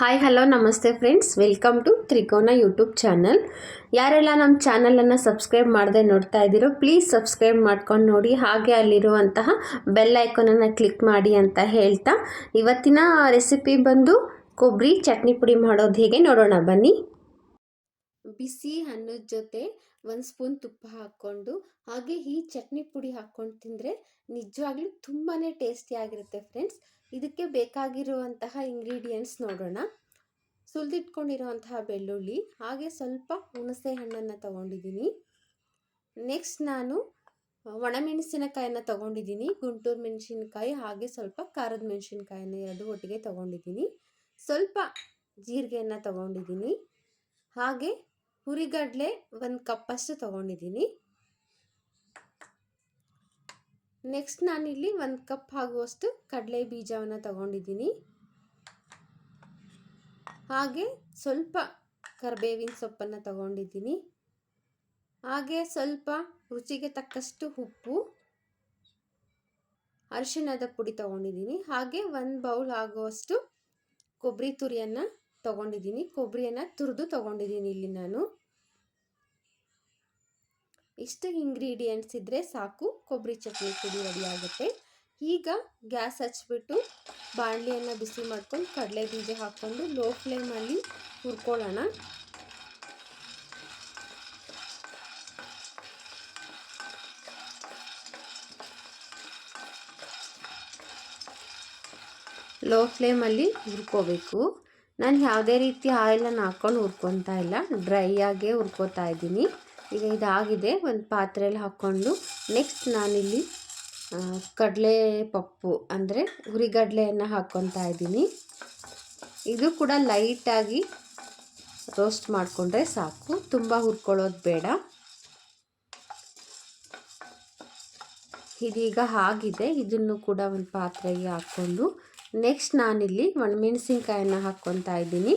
Hi hello ನಮಸ್ತೆ friends welcome to Trikona YouTube channel ಯಾರೆಲ್ಲ ನಮ್ಮ ಚಾನಲನ್ನು ಸಬ್ಸ್ಕ್ರೈಬ್ ಮಾಡದೆ ನೋಡ್ತಾ ಇದ್ದೀರೋ ಪ್ಲೀಸ್ ಸಬ್ಸ್ಕ್ರೈಬ್ ಮಾಡ್ಕೊಂಡು ನೋಡಿ. ಹಾಗೆ ಅಲ್ಲಿರುವಂತಹ ಬೆಲ್ ಐಕಾನನ್ನು ಕ್ಲಿಕ್ ಮಾಡಿ ಅಂತ ಹೇಳ್ತಾ, ಇವತ್ತಿನ ರೆಸಿಪಿ ಬಂದು ಕೊಬ್ಬರಿ ಚಟ್ನಿ ಪುಡಿ ಮಾಡೋದು ಹೇಗೆ ನೋಡೋಣ. ಬನ್ನಿ. ಬಿಸಿ ಅನ್ನದ ಜೊತೆ ಒಂದು ಸ್ಪೂನ್ ತುಪ್ಪ ಹಾಕ್ಕೊಂಡು, ಹಾಗೆ ಈ ಚಟ್ನಿ ಪುಡಿ ಹಾಕ್ಕೊಂಡು ತಿಂದರೆ ನಿಜವಾಗ್ಲೂ ತುಂಬಾ ಟೇಸ್ಟಿಯಾಗಿರುತ್ತೆ ಫ್ರೆಂಡ್ಸ್ ಇದಕ್ಕೆ ಬೇಕಾಗಿರುವಂತಹ ಇಂಗ್ರೀಡಿಯೆಂಟ್ಸ್ ನೋಡೋಣ. ಸುಲಿದಿಟ್ಕೊಂಡಿರುವಂತಹ ಬೆಳ್ಳುಳ್ಳಿ, ಹಾಗೆ ಸ್ವಲ್ಪ ಹುಣಸೆ ಹಣ್ಣನ್ನು ತಗೊಂಡಿದ್ದೀನಿ. ನೆಕ್ಸ್ಟ್ ನಾನು ಒಣಮೆಣಸಿನಕಾಯನ್ನು ತಗೊಂಡಿದ್ದೀನಿ. ಗುಂಟೂರು ಮೆಣಸಿನಕಾಯಿ ಹಾಗೆ ಸ್ವಲ್ಪ ಖಾರದ ಮೆಣಸಿನಕಾಯನ್ನು ಎರಡು ಒಟ್ಟಿಗೆ ತಗೊಂಡಿದ್ದೀನಿ. ಸ್ವಲ್ಪ ಜೀರಿಗೆಯನ್ನು ತಗೊಂಡಿದ್ದೀನಿ. ಹಾಗೆ ಹುರಿಗಡಲೆ ಒಂದು ಕಪ್ಪಷ್ಟು ತಗೊಂಡಿದ್ದೀನಿ. ನೆಕ್ಸ್ಟ್ ನಾನಿಲ್ಲಿ ಒಂದು ಕಪ್ ಆಗುವಷ್ಟು ಕಡಲೆ ಬೀಜವನ್ನು ತಗೊಂಡಿದ್ದೀನಿ. ಹಾಗೆ ಸ್ವಲ್ಪ ಕರಿಬೇವಿನ ಸೊಪ್ಪನ್ನು ತಗೊಂಡಿದ್ದೀನಿ. ಹಾಗೆ ಸ್ವಲ್ಪ ರುಚಿಗೆ ತಕ್ಕಷ್ಟು ಉಪ್ಪು, ಅರಿಶಿಣದ ಪುಡಿ ತಗೊಂಡಿದ್ದೀನಿ. ಹಾಗೆ ಒಂದು ಬೌಲ್ ಆಗುವಷ್ಟು ಕೊಬ್ಬರಿ ತುರಿಯನ್ನು ತಗೊಂಡಿದ್ದೀನಿ. ಕೊಬ್ಬರಿಯನ್ನು ತುರಿದು ತಗೊಂಡಿದ್ದೀನಿ ಇಲ್ಲಿ ನಾನು. ಇಷ್ಟು ಇಂಗ್ರೀಡಿಯೆಂಟ್ಸ್ ಇದ್ದರೆ ಸಾಕು. ಕೊಬ್ಬರಿ ಚಟ್ನಿ ಪುಡಿ ರೆಡಿ ಆಗುತ್ತೆ. ಈಗ ಗ್ಯಾಸ್ ಹಚ್ಚಿಬಿಟ್ಟು ಬಾಣಲಿಯನ್ನು ಬಿಸಿ ಮಾಡ್ಕೊಂಡು ಕಡಲೆ ಬೀಜ ಹಾಕ್ಕೊಂಡು ಲೋ ಫ್ಲೇಮಲ್ಲಿ ಹುರ್ಕೊಳ್ಳೋಣ. ಲೋ ಫ್ಲೇಮಲ್ಲಿ ಹುರ್ಕೋಬೇಕು. ನಾನು ಯಾವುದೇ ರೀತಿ ಆಯಿಲನ್ನು ಹಾಕ್ಕೊಂಡು ಹುರ್ಕೊತಾ ಇಲ್ಲ. ಡ್ರೈ ಆಗೇ ಹುರ್ಕೋತಾ ಇದ್ದೀನಿ. ಈಗ ಇದಾಗಿದೆ. ಒಂದು ಪಾತ್ರೆಯಲ್ಲಿ ಹಾಕ್ಕೊಂಡು ನೆಕ್ಸ್ಟ್ ನಾನಿಲ್ಲಿ ಕಡಲೆ ಪಪ್ಪು ಅಂದರೆ ಹುರಿಗಡಲೆಯನ್ನು ಹಾಕ್ಕೊತಾ ಇದ್ದೀನಿ. ಇದು ಕೂಡ ಲೈಟಾಗಿ ರೋಸ್ಟ್ ಮಾಡಿಕೊಂಡ್ರೆ ಸಾಕು. ತುಂಬ ಹುರ್ಕೊಳ್ಳೋದು ಬೇಡ. ಇದೀಗ ಆಗಿದೆ. ಇದನ್ನು ಕೂಡ ಒಂದು ಪಾತ್ರೆಗೆ ಹಾಕ್ಕೊಂಡು ನೆಕ್ಸ್ಟ್ ನಾನಿಲ್ಲಿ ಒಣಮೆಣಸಿನ್ಕಾಯನ್ನು ಹಾಕ್ಕೊತಾ ಇದ್ದೀನಿ.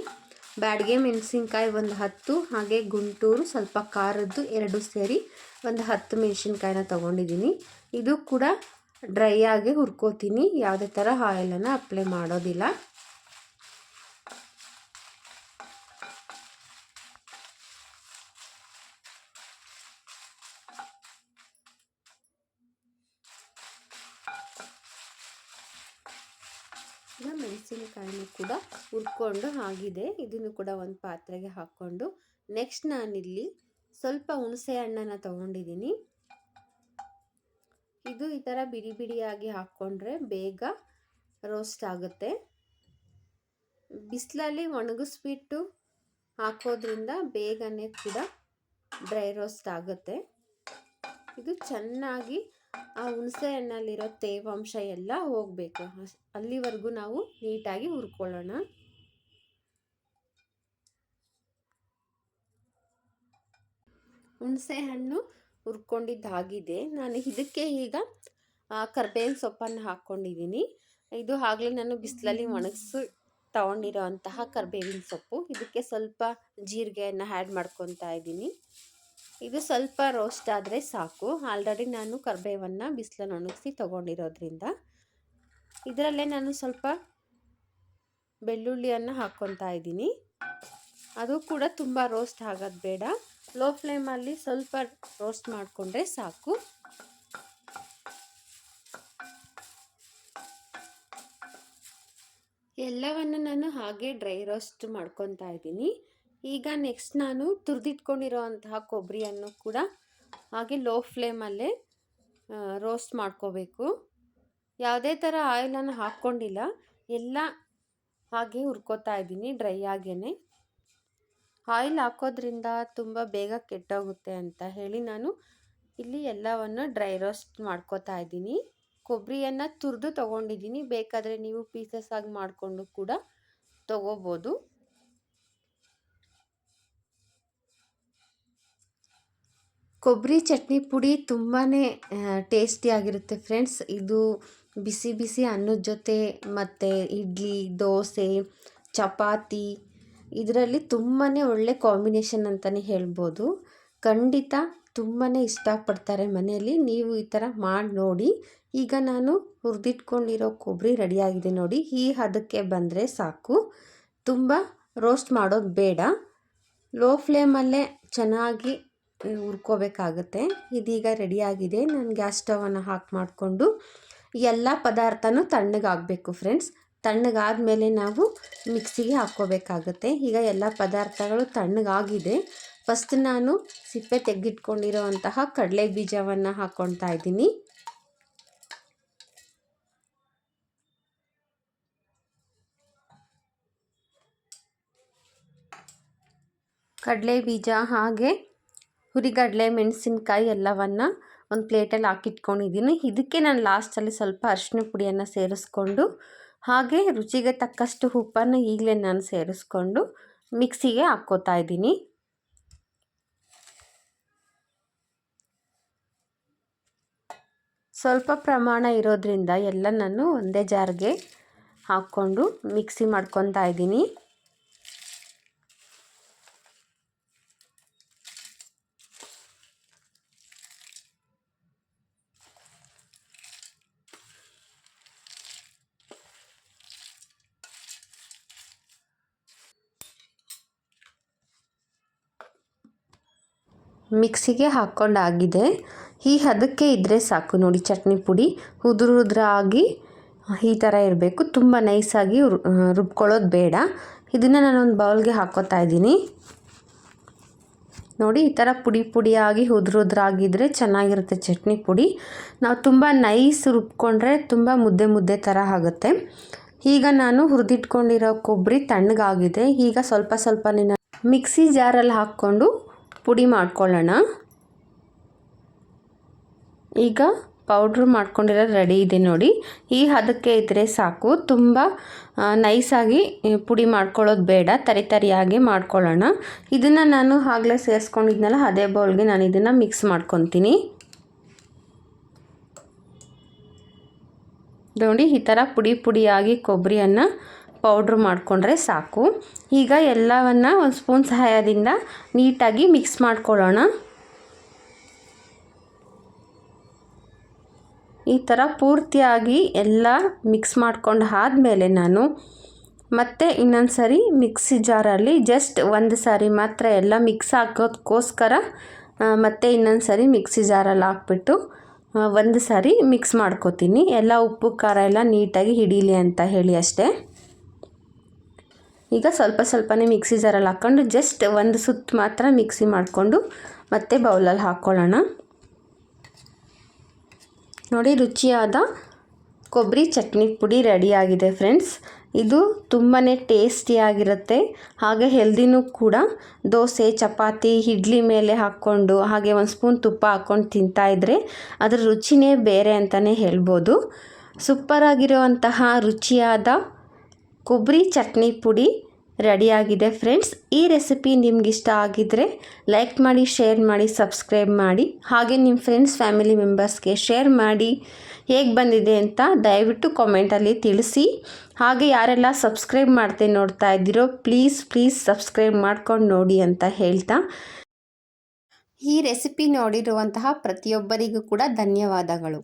ಬ್ಯಾಡಿಗೆ ಮೆಣಸಿನ್ಕಾಯಿ ಒಂದು ಹತ್ತು, ಹಾಗೆ ಗುಂಟೂರು ಸ್ವಲ್ಪ ಖಾರದ್ದು ಎರಡು ಸೇರಿ ಒಂದು ಹತ್ತು ಮೆಣಸಿನ್ಕಾಯಿನ ತೊಗೊಂಡಿದ್ದೀನಿ. ಇದು ಕೂಡ ಡ್ರೈ ಆಗಿ ಹುರ್ಕೋತೀನಿ. ಯಾವುದೇ ಥರ ಆಯಿಲನ್ನು ಅಪ್ಲೈ ಮಾಡೋದಿಲ್ಲ. ಈಗ ಮೆಣಸಿನಕಾಯಿನೂ ಕೂಡ ಹುರ್ಕೊಂಡು ಆಗಿದೆ. ಇದನ್ನು ಕೂಡ ಒಂದು ಪಾತ್ರೆಗೆ ಹಾಕ್ಕೊಂಡು ನೆಕ್ಸ್ಟ್ ನಾನಿಲ್ಲಿ ಸ್ವಲ್ಪ ಹುಣಸೆ ಹಣ್ಣನ್ನು ತೊಗೊಂಡಿದ್ದೀನಿ ಇದು ಈ ಥರ ಬಿಡಿ ಬಿಡಿಯಾಗಿ ಹಾಕ್ಕೊಂಡ್ರೆ ಬೇಗ ರೋಸ್ಟ್ ಆಗುತ್ತೆ. ಬಿಸಿಲಲ್ಲಿ ಒಣಗಿಸ್ಬಿಟ್ಟು ಹಾಕೋದ್ರಿಂದ ಬೇಗನೆ ಕೂಡ ಡ್ರೈ ರೋಸ್ಟ್ ಆಗುತ್ತೆ. ಇದು ಚೆನ್ನಾಗಿ ಆ ಹುಣಸೆ ಹಣ್ಣಲ್ಲಿರೋ ತೇವಾಂಶ ಎಲ್ಲ ಹೋಗಬೇಕು. ಅಲ್ಲಿವರೆಗೂ ನಾವು ನೀಟಾಗಿ ಹುರ್ಕೊಳ್ಳೋಣ. ಹುಣಸೆ ಹಣ್ಣು ಹುರ್ಕೊಂಡಿದ್ದಾಗಿದೆ. ನಾನು ಇದಕ್ಕೆ ಈಗ ಕರ್ಬೇವಿನ ಸೊಪ್ಪನ್ನು ಹಾಕ್ಕೊಂಡಿದ್ದೀನಿ. ಇದು ಆಗಲೇ ನಾನು ಬಿಸಿಲಲ್ಲಿ ಒಣಗಿಸಿ ತಗೊಂಡಿರೋ ಅಂತಹ ಕರ್ಬೇವಿನ ಸೊಪ್ಪು. ಇದಕ್ಕೆ ಸ್ವಲ್ಪ ಜೀರಿಗೆಯನ್ನು ಆ್ಯಡ್ ಮಾಡ್ಕೊತಾ ಇದ್ದೀನಿ. ಇದು ಸ್ವಲ್ಪ ರೋಸ್ಟ್ ಆದರೆ ಸಾಕು. ಆಲ್ರೆಡಿ ನಾನು ಕರ್ಬೇವನ್ನು ಬಿಸಿಲನ್ನು ಒಣಗಿಸಿ ತೊಗೊಂಡಿರೋದ್ರಿಂದ. ಇದರಲ್ಲೇ ನಾನು ಸ್ವಲ್ಪ ಬೆಳ್ಳುಳ್ಳಿಯನ್ನು ಹಾಕ್ಕೊತಾ ಇದ್ದೀನಿ. ಅದು ಕೂಡ ತುಂಬ ರೋಸ್ಟ್ ಆಗೋದು ಬೇಡ. ಲೋ ಫ್ಲೇಮಲ್ಲಿ ಸ್ವಲ್ಪ ರೋಸ್ಟ್ ಮಾಡಿಕೊಂಡ್ರೆ ಸಾಕು. ಎಲ್ಲವನ್ನು ನಾನು ಹಾಗೆ ಡ್ರೈ ರೋಸ್ಟ್ ಮಾಡ್ಕೊತಾ ಇದ್ದೀನಿ. ಈಗ ನೆಕ್ಸ್ಟ್ ನಾನು ತುರಿದಿಟ್ಕೊಂಡಿರೋ ಅಂತಹ ಕೊಬ್ಬರಿಯನ್ನು ಕೂಡ ಹಾಗೆ ಲೋ ಫ್ಲೇಮಲ್ಲೇ ರೋಸ್ಟ್ ಮಾಡ್ಕೋಬೇಕು. ಯಾವುದೇ ಥರ ಆಯಿಲನ್ನು ಹಾಕ್ಕೊಂಡಿಲ್ಲ, ಎಲ್ಲ ಹಾಗೆ ಹುರ್ಕೋತಾ ಇದ್ದೀನಿ ಡ್ರೈ ಆಗೇ ಆಯಿಲ್ ಹಾಕೋದ್ರಿಂದ ತುಂಬ ಬೇಗ ಕೆಟ್ಟೋಗುತ್ತೆ ಅಂತ ಹೇಳಿ ನಾನು ಇಲ್ಲಿ ಎಲ್ಲವನ್ನು ಡ್ರೈ ರೋಸ್ಟ್ ಮಾಡ್ಕೋತಾ ಇದ್ದೀನಿ. ಕೊಬ್ಬರಿಯನ್ನು ತುರಿದು ತೊಗೊಂಡಿದ್ದೀನಿ, ಬೇಕಾದರೆ ನೀವು ಪೀಸಸ್ ಆಗಿ ಮಾಡಿಕೊಂಡು ಕೂಡ ತೊಗೋಬೋದು. ಕೊಬ್ಬರಿ ಚಟ್ನಿ ಪುಡಿ ತುಂಬಾ ಟೇಸ್ಟಿಯಾಗಿರುತ್ತೆ ಫ್ರೆಂಡ್ಸ್ ಇದು ಬಿಸಿ ಬಿಸಿ ಅನ್ನದ ಜೊತೆ ಮತ್ತು ಇಡ್ಲಿ, ದೋಸೆ, ಚಪಾತಿ, ಇದರಲ್ಲಿ ತುಂಬಾ ಒಳ್ಳೆ ಕಾಂಬಿನೇಷನ್ ಅಂತಲೇ ಹೇಳ್ಬೋದು. ಖಂಡಿತ ತುಂಬಾ ಇಷ್ಟಪಡ್ತಾರೆ ಮನೆಯಲ್ಲಿ. ನೀವು ಈ ಥರ ಮಾಡಿ ನೋಡಿ. ಈಗ ನಾನು ಹುರಿದಿಟ್ಕೊಂಡಿರೋ ಕೊಬ್ಬರಿ ರೆಡಿಯಾಗಿದೆ ನೋಡಿ. ಈ ಹದಕ್ಕೆ ಬಂದರೆ ಸಾಕು. ತುಂಬ ರೋಸ್ಟ್ ಮಾಡೋದು ಬೇಡ. ಲೋ ಫ್ಲೇಮಲ್ಲೇ ಚೆನ್ನಾಗಿ ಹುರ್ಕೋಬೇಕಾಗುತ್ತೆ. ಇದೀಗ ರೆಡಿಯಾಗಿದೆ ನಾನು ಗ್ಯಾಸ್ ಸ್ಟವನ್ನು ಹಾಕಿ ಮಾಡಿಕೊಂಡು ಎಲ್ಲ ಪದಾರ್ಥನೂ ತಣ್ಣಗಾಗಬೇಕು ಫ್ರೆಂಡ್ಸ್ ತಣ್ಣಗಾದ ಮೇಲೆ ನಾವು ಮಿಕ್ಸಿಗೆ ಹಾಕ್ಕೋಬೇಕಾಗತ್ತೆ. ಈಗ ಎಲ್ಲ ಪದಾರ್ಥಗಳು ತಣ್ಣಗಾಗಿದೆ ಫಸ್ಟ್ ನಾನು ಸಿಪ್ಪೆ ತೆಗೆದಿಟ್ಕೊಂಡಿರೋವಂತಹ ಕಡಲೆ ಬೀಜವನ್ನು ಹಾಕ್ಕೊಳ್ತಾ ಇದ್ದೀನಿ. ಕಡಲೆ ಬೀಜ ಹಾಗೆ ಹುರಿಗಡಲೆ, ಮೆಣಸಿನ್ಕಾಯಿ ಎಲ್ಲವನ್ನು ಒಂದು ಪ್ಲೇಟಲ್ಲಿ ಹಾಕಿಟ್ಕೊಂಡಿದ್ದೀನಿ ಇದಕ್ಕೆ ನಾನು ಲಾಸ್ಟಲ್ಲಿ ಸ್ವಲ್ಪ ಅರಿಶಿನ ಪುಡಿಯನ್ನು ಸೇರಿಸ್ಕೊಂಡು, ಹಾಗೆ ರುಚಿಗೆ ತಕ್ಕಷ್ಟು ಉಪ್ಪನ್ನು ಈಗಲೇ ನಾನು ಸೇರಿಸ್ಕೊಂಡು ಮಿಕ್ಸಿಗೆ ಹಾಕ್ಕೋತಾ ಇದ್ದೀನಿ ಸ್ವಲ್ಪ ಪ್ರಮಾಣ ಇರೋದ್ರಿಂದ ಎಲ್ಲ ನಾನು ಒಂದೇ ಜಾರ್ಗೆ ಹಾಕ್ಕೊಂಡು ಮಿಕ್ಸಿ ಮಾಡ್ಕೊತಾ ಇದ್ದೀನಿ ಮಿಕ್ಸಿಗೆ ಹಾಕ್ಕೊಂಡಾಗಿದೆ. ಈ ಹದಕ್ಕೆ ಇದ್ದರೆ ಸಾಕು ನೋಡಿ ಚಟ್ನಿ ಪುಡಿ. ಉದುರು ಉದುರಾಗಿ ಈ ಥರ ಇರಬೇಕು. ತುಂಬ ನೈಸಾಗಿ ರುಬ್ಕೊಳ್ಳೋದು ಬೇಡ. ಇದನ್ನು ನಾನೊಂದು ಬೌಲ್ಗೆ ಹಾಕೋತಾ ಇದ್ದೀನಿ. ನೋಡಿ ಈ ಥರ ಪುಡಿ ಪುಡಿಯಾಗಿ ಉದುರುದ್ರಾಗಿದ್ದರೆ ಚೆನ್ನಾಗಿರುತ್ತೆ ಚಟ್ನಿ ಪುಡಿ. ನಾವು ತುಂಬ ನೈಸ್ ರುಬ್ಕೊಂಡ್ರೆ ತುಂಬ ಮುದ್ದೆ ಮುದ್ದೆ ಥರ ಆಗುತ್ತೆ. ಈಗ ನಾನು ಹುರಿದಿಟ್ಕೊಂಡಿರೋ ಕೊಬ್ಬರಿ ತಣ್ಣಗಾಗಿದೆ. ಈಗ ಸ್ವಲ್ಪ ಸ್ವಲ್ಪ ಮಿಕ್ಸಿ ಜಾರಲ್ಲಿ ಹಾಕ್ಕೊಂಡು ಪುಡಿ ಮಾಡ್ಕೊಳ್ಳೋಣ. ಈಗ ಪೌಡ್ರ್ ಮಾಡ್ಕೊಂಡಿರೋ ರೆಡಿ ಇದೆ ನೋಡಿ. ಈ ಹದಕ್ಕೆ ಇದ್ದರೆ ಸಾಕು. ತುಂಬ ನೈಸಾಗಿ ಪುಡಿ ಮಾಡ್ಕೊಳ್ಳೋದು ಬೇಡ. ತರಿ ತರಿಯಾಗಿ ಮಾಡ್ಕೊಳ್ಳೋಣ. ಇದನ್ನು ನಾನು ಆಗಲೇ ಸೇರಿಸ್ಕೊಂಡಿದ್ನಲ್ಲ, ಅದೇ ಬೌಲ್ಗೆ ನಾನು ಇದನ್ನು ಮಿಕ್ಸ್ ಮಾಡ್ಕೊತೀನಿ. ನೋಡಿ, ಈ ಥರ ಪುಡಿ ಪುಡಿಯಾಗಿ ಕೊಬ್ಬರಿಯನ್ನು ಪೌಡ್ರ್ ಮಾಡಿಕೊಂಡ್ರೆ ಸಾಕು. ಈಗ ಎಲ್ಲವನ್ನು ಒಂದು ಸ್ಪೂನ್ ಸಹಾಯದಿಂದ ನೀಟಾಗಿ ಮಿಕ್ಸ್ ಮಾಡ್ಕೊಳ್ಳೋಣ. ಈ ಥರ ಪೂರ್ತಿಯಾಗಿ ಎಲ್ಲ ಮಿಕ್ಸ್ ಮಾಡ್ಕೊಂಡು ಆದಮೇಲೆ ನಾನು ಮತ್ತೆ ಇನ್ನೊಂದು ಸಾರಿ ಮಿಕ್ಸಿ ಜಾರಲ್ಲಿ ಜಸ್ಟ್ ಒಂದು ಸಾರಿ ಮಾತ್ರ ಎಲ್ಲ ಮಿಕ್ಸ್ ಹಾಕೋದಕ್ಕೋಸ್ಕರ ಮತ್ತೆ ಇನ್ನೊಂದು ಸಾರಿ ಮಿಕ್ಸಿ ಜಾರಲ್ಲಿ ಹಾಕ್ಬಿಟ್ಟು ಒಂದು ಸಾರಿ ಮಿಕ್ಸ್ ಮಾಡ್ಕೋತೀನಿ. ಎಲ್ಲ ಉಪ್ಪು, ಖಾರ ಎಲ್ಲ ನೀಟಾಗಿ ಹಿಡೀಲಿ ಅಂತ ಹೇಳಿ ಅಷ್ಟೇ. ಈಗ ಸ್ವಲ್ಪ ಸ್ವಲ್ಪನೇ ಮಿಕ್ಸಿ ಜಾರಲ್ಲಿ ಹಾಕ್ಕೊಂಡು ಜಸ್ಟ್ ಒಂದು ಸುತ್ತು ಮಾತ್ರ ಮಿಕ್ಸಿ ಮಾಡಿಕೊಂಡು ಮತ್ತೆ ಬೌಲಲ್ಲಿ ಹಾಕ್ಕೊಳ್ಳೋಣ. ನೋಡಿ ರುಚಿಯಾದ ಕೊಬ್ಬರಿ ಚಟ್ನಿ ಪುಡಿ ರೆಡಿಯಾಗಿದೆ ಫ್ರೆಂಡ್ಸ್ ಇದು ತುಂಬಾ ಟೇಸ್ಟಿಯಾಗಿರುತ್ತೆ ಹಾಗೆ ಹೆಲ್ದಿನೂ ಕೂಡ. ದೋಸೆ, ಚಪಾತಿ, ಇಡ್ಲಿ ಮೇಲೆ ಹಾಕ್ಕೊಂಡು ಹಾಗೆ ಒಂದು ಸ್ಪೂನ್ ತುಪ್ಪ ಹಾಕ್ಕೊಂಡು ತಿಂತಾಯಿದ್ರೆ ಅದರ ರುಚಿನೇ ಬೇರೆ ಅಂತಲೇ ಹೇಳ್ಬೋದು. ಸೂಪರಾಗಿರುವಂತಹ ರುಚಿಯಾದ ಕೊಬ್ಬರಿ ಚಟ್ನಿ ಪುಡಿ ರೆಡಿಯಾಗಿದೆ ಫ್ರೆಂಡ್ಸ್. ಈ ರೆಸಿಪಿ ನಿಮ್ಗೆ ಇಷ್ಟ ಆಗಿದ್ದರೆ ಲೈಕ್ ಮಾಡಿ, ಶೇರ್ ಮಾಡಿ, ಸಬ್ಸ್ಕ್ರೈಬ್ ಮಾಡಿ. ಹಾಗೆ ನಿಮ್ಮ ಫ್ರೆಂಡ್ಸ್, ಫ್ಯಾಮಿಲಿ ಮೆಂಬರ್ಸ್ಗೆ ಶೇರ್ ಮಾಡಿ. ಹೇಗೆ ಬಂದಿದೆ ಅಂತ ದಯವಿಟ್ಟು ಕಾಮೆಂಟಲ್ಲಿ ತಿಳಿಸಿ. ಹಾಗೆ ಯಾರೆಲ್ಲ ಸಬ್ಸ್ಕ್ರೈಬ್ ಮಾಡ್ತೆ ನೋಡ್ತಾ ಇದ್ದೀರೋ ಪ್ಲೀಸ್ ಪ್ಲೀಸ್ ಸಬ್ಸ್ಕ್ರೈಬ್ ಮಾಡ್ಕೊಂಡು ನೋಡಿ ಅಂತ ಹೇಳ್ತಾ. ಈ ರೆಸಿಪಿ ನೋಡಿರುವಂತಹ ಪ್ರತಿಯೊಬ್ಬರಿಗೂ ಕೂಡ ಧನ್ಯವಾದಗಳು.